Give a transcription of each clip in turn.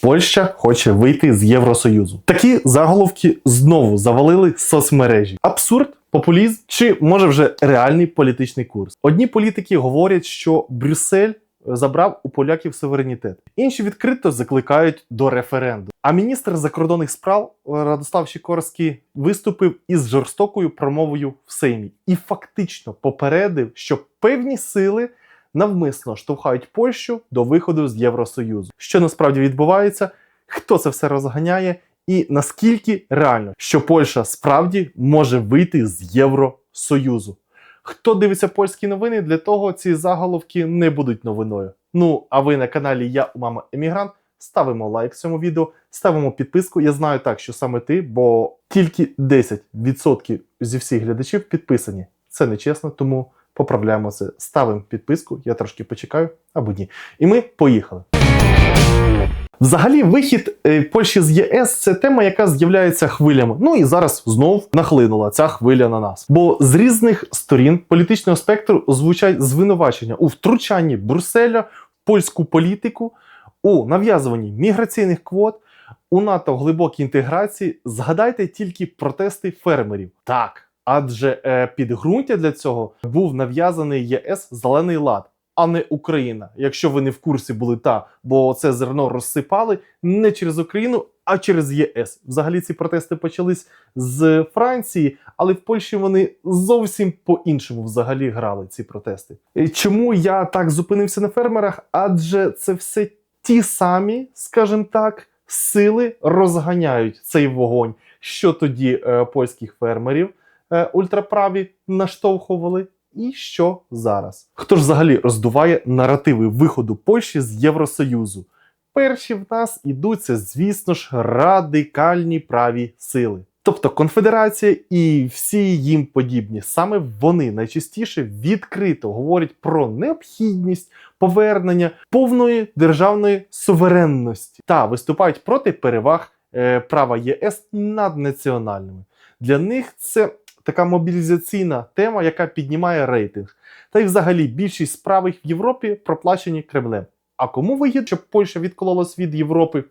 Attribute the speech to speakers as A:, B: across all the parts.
A: Польща хоче вийти з Євросоюзу. Такі заголовки знову завалили соцмережі. Абсурд, популізм чи може вже реальний політичний курс. Одні політики говорять, що Брюссель забрав у поляків суверенітет. Інші відкрито закликають до референдуму. А міністр закордонних справ е, Радослав Сікорський виступив із жорстокою промовою в Сеймі і фактично попередив, що певні сили навмисно штовхають Польщу до виходу з Євросоюзу. Що насправді відбувається, хто це все розганяє, і наскільки реально, що Польща справді може вийти з Євросоюзу. Хто дивиться польські новини, для того ці заголовки не будуть новиною. Ну а ви на каналі Я Мама Емігрант. Ставимо лайк цьому відео, ставимо підписку. Я знаю так, що саме ти, бо тільки 10% зі всіх глядачів підписані. Це нечесно, тому поправляємо це. Ставимо підписку, я трошки почекаю або ні. І ми поїхали. Взагалі, вихід е, Польщі з ЄС це тема, яка з'являється хвилями. Ну і зараз знов нахлинула ця хвиля на нас. Бо з різних сторін політичного спектру звучать звинувачення у втручанні Брюсселя в польську політику, у нав'язуванні міграційних квот, у НАТО глибокій інтеграції. Згадайте тільки протести фермерів. Так. Адже е, підґрунтя для цього був нав'язаний ЄС зелений лад, а не Україна. Якщо ви не в курсі були та, бо це зерно розсипали не через Україну, а через ЄС. Взагалі ці протести почались з Франції, але в Польщі вони зовсім по-іншому взагалі грали ці протести. Чому я так зупинився на фермерах? Адже це все ті самі, скажімо так, сили розганяють цей вогонь, що тоді е, польських фермерів ультраправі наштовхували. І що зараз? Хто ж взагалі роздуває наративи виходу Польщі з Євросоюзу? Перші в нас ідуться, звісно ж, радикальні праві сили. Тобто конфедерація і всі їм подібні, саме вони найчастіше відкрито говорять про необхідність повернення повної державної суверенності та виступають проти переваг е, права ЄС над національними. Для них це така мобілізаційна тема, яка піднімає рейтинг. Та й взагалі більшість справих в Європі проплачені Кремлем. А кому вигідно, щоб Польща відкололась від Європи?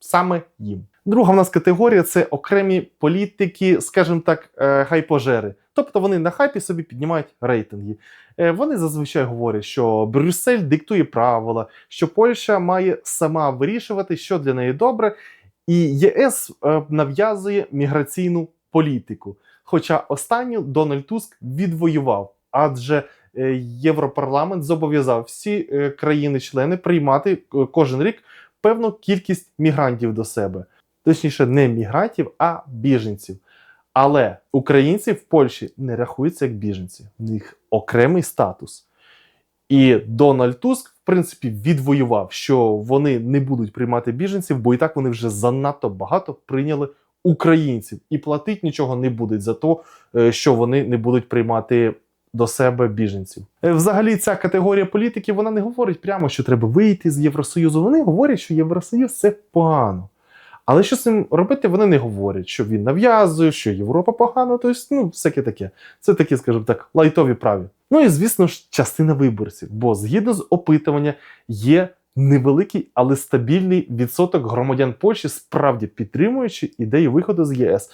A: Саме їм. Друга в нас категорія це окремі політики, скажімо так, е, хайпожери. Тобто вони на хайпі собі піднімають рейтинги. Е, Вони зазвичай говорять, що Брюссель диктує правила, що Польща має сама вирішувати, що для неї добре, і ЄС е, нав'язує міграційну політику. Хоча останню Дональд Туск відвоював, адже е, Європарламент зобов'язав всі е, країни-члени приймати е, кожен рік певну кількість мігрантів до себе. Точніше, не мігрантів, а біженців. Але українці в Польщі не рахуються як біженці, в них окремий статус. І Дональд Туск, в принципі, відвоював, що вони не будуть приймати біженців, бо і так вони вже занадто багато прийняли українців і платити нічого не будуть за те, що вони не будуть приймати до себе біженців. Е, Взагалі, ця категорія політиків вона не говорить прямо, що треба вийти з Євросоюзу. Вони говорять, що Євросоюз це погано. Але що з цим робити, вони не говорять, що він нав'язує, що Європа погана, тобто, ну, всяке таке. Це такі, скажімо так, лайтові праві. Ну і звісно ж, частина виборців, бо згідно з опитування є невеликий, але стабільний відсоток громадян Польщі, справді підтримуючи ідею виходу з ЄС.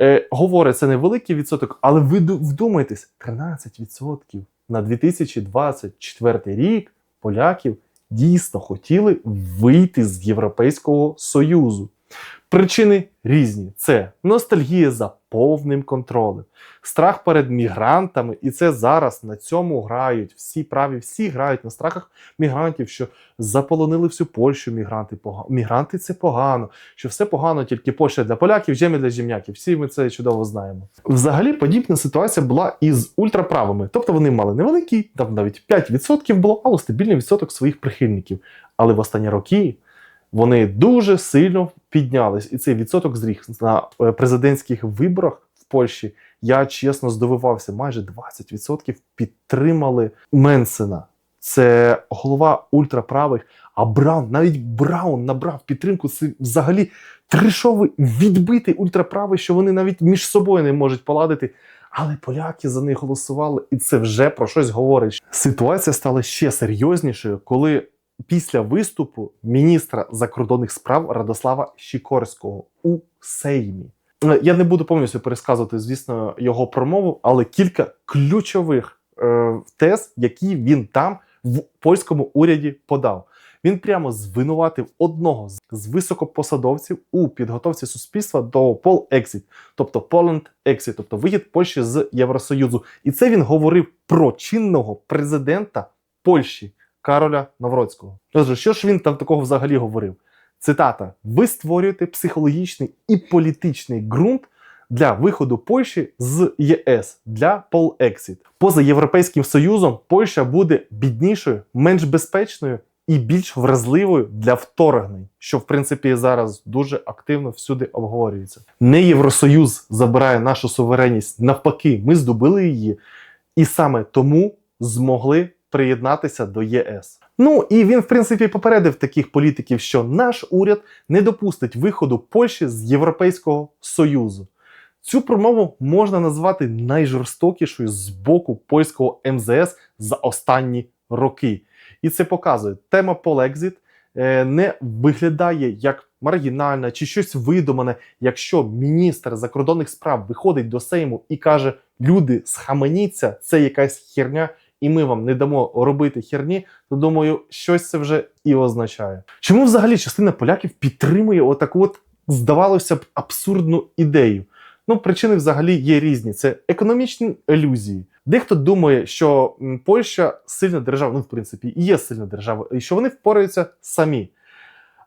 A: Е, говорить, це невеликий відсоток, але ви ду- вдумайтесь, 13% на 2024 рік поляків дійсно хотіли вийти з Європейського Союзу. Причини різні: це ностальгія за повним контролем, страх перед мігрантами, і це зараз на цьому грають всі праві, всі грають на страхах мігрантів, що заполонили всю Польщу. Мігранти. Мігранти це погано, що все погано, тільки Польща для поляків, земля для земляків. Всі ми це чудово знаємо. Взагалі, подібна ситуація була і з ультраправими, тобто вони мали невеликий, там навіть 5% було, але стабільний відсоток своїх прихильників. Але в останні роки вони дуже сильно піднялись, і цей відсоток зріг на е, президентських виборах в Польщі. Я чесно здивувався, майже 20% підтримали Менсена. Це голова ультраправих. А Браун, навіть Браун набрав підтримку. Це взагалі трешовий відбитий ультраправий, що вони навіть між собою не можуть поладити. Але поляки за них голосували, і це вже про щось говорить. Ситуація стала ще серйознішою, коли після виступу міністра закордонних справ Радослава Щікорського у Сеймі. Е, Я не буду повністю пересказувати, звісно, його промову, але кілька ключових е, тез, які він там в польському уряді подав. Він прямо звинуватив одного з- високопосадовців у підготовці суспільства до Пол-Exit, тобто Poland Exit, тобто вихід Польщі з Євросоюзу. І це він говорив про чинного президента Польщі Кароля Навроцького. Отже, що ж він там такого взагалі говорив? Цитата: ви створюєте психологічний і політичний ґрунт для виходу Польщі з ЄС для Пол-Exit. Поза Європейським Союзом Польща буде біднішою, менш безпечною і більш вразливою для вторгнень, що в принципі зараз дуже активно всюди обговорюється. Не Євросоюз забирає нашу суверенність, навпаки, ми здобули її, і саме тому змогли приєднатися до ЄС. Ну і він, в принципі, попередив таких політиків, що наш уряд не допустить виходу Польщі з Європейського Союзу. Цю промову можна назвати найжорстокішою з боку польського МЗС за останні роки. І це показує, тема Полекзит е, не виглядає як маргінальна чи щось видумане, якщо міністр закордонних справ виходить до Сейму і каже: люди, схаменіться, це якась херня, і ми вам не дамо робити херні, то думаю, щось це вже і означає. Чому взагалі частина поляків підтримує отаку от, здавалося б, абсурдну ідею? Ну, причини взагалі є різні. Це економічні ілюзії. Дехто думає, що Польща сильна держава, ну, в принципі, і є сильна держава, і що вони впораються самі.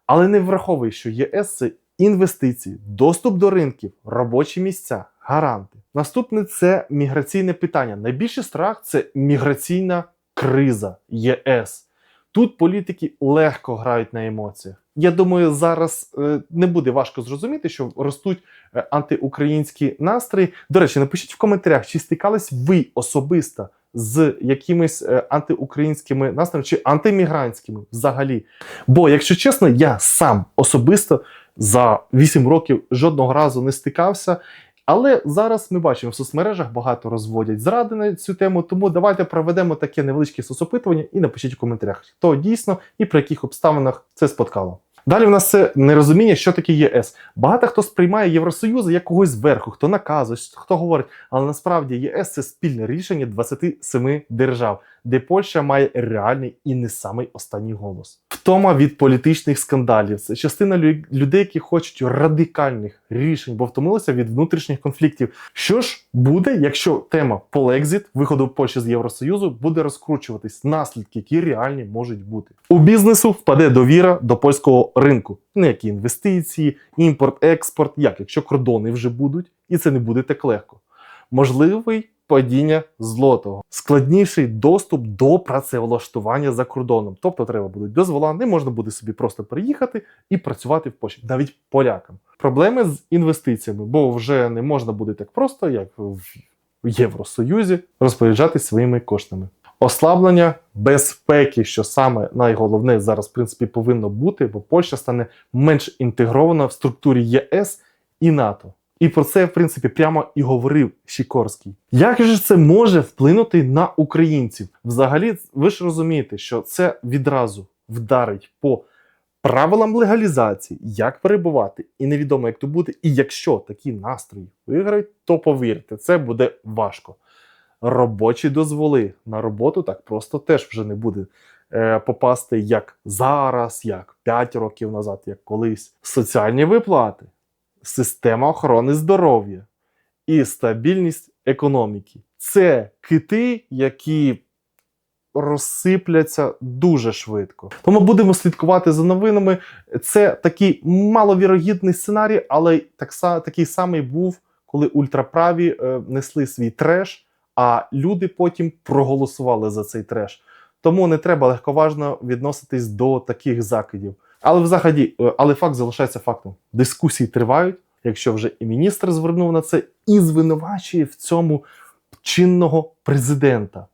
A: Але не враховує, що ЄС це інвестиції, доступ до ринків, робочі місця, гаранти. Наступне це міграційне питання. Найбільший страх це міграційна криза ЄС. Тут політики легко грають на емоціях. Я думаю, зараз е, не буде важко зрозуміти, що ростуть е, антиукраїнські настрої. До речі, напишіть в коментарях, чи стикались ви особисто з якимись е, антиукраїнськими настроями чи антимігрантськими взагалі. Бо, якщо чесно, я сам особисто за 8 років жодного разу не стикався. Але зараз ми бачимо, в соцмережах багато розводять зради на цю тему, тому давайте проведемо таке невеличке соцопитування і напишіть в коментарях, хто дійсно і при яких обставинах це споткало. Далі в нас це нерозуміння, що таке ЄС. Багато хто сприймає Євросоюз як когось зверху, хто наказує, хто говорить, але насправді єС це спільне рішення 27 держав, де Польща має реальний і не самий останній голос. Втома від політичних скандалів. Це частина лю- людей, які хочуть радикальних рішень, бо втомилися від внутрішніх конфліктів. Що ж буде, якщо тема Полекзит, виходу Польщі з Євросоюзу, буде розкручуватись, наслідки, які реальні можуть бути. У бізнесу впаде довіра до польського ринку. Ніякі інвестиції, імпорт, експорт, як якщо кордони вже будуть, і це не буде так легко. Можливий падіння злотого, складніший доступ до працевлаштування за кордоном. Тобто треба будуть дозвола, не можна буде собі просто приїхати і працювати в Польщі, навіть полякам. Проблеми з інвестиціями, бо вже не можна буде так просто, як в Євросоюзі, розпоряджатися своїми коштами. Ослаблення безпеки, що саме найголовне зараз, в принципі, повинно бути, бо Польща стане менш інтегрована в структурі ЄС і НАТО. І про це, в принципі, прямо і говорив Сікорський. Як же це може вплинути на українців? Взагалі, ви ж розумієте, що це відразу вдарить по правилам легалізації, як перебувати, і невідомо, як то буде. І якщо такі настрої виграють, то повірте, це буде важко. Робочі дозволи на роботу так просто теж вже не буде е, попасти як зараз, як 5 років назад, як колись. Соціальні виплати, система охорони здоров'я і стабільність економіки. Це кити, які розсипляться дуже швидко. Тому будемо слідкувати за новинами. Це такий маловірогідний сценарій, але так, такий самий був, коли ультраправі е, несли свій треш, а люди потім проголосували за цей треш. Тому не треба легковажно відноситись до таких закидів. Але взагалі, е, але факт залишається фактом. Дискусії тривають, якщо вже і міністр звернув на це, і звинувачує в цьому чинного президента.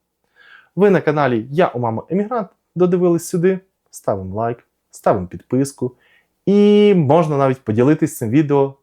A: Ви на каналі Я у мама Емігрант додивились сюди. Ставимо лайк, ставимо підписку. І можна навіть поділитись цим відео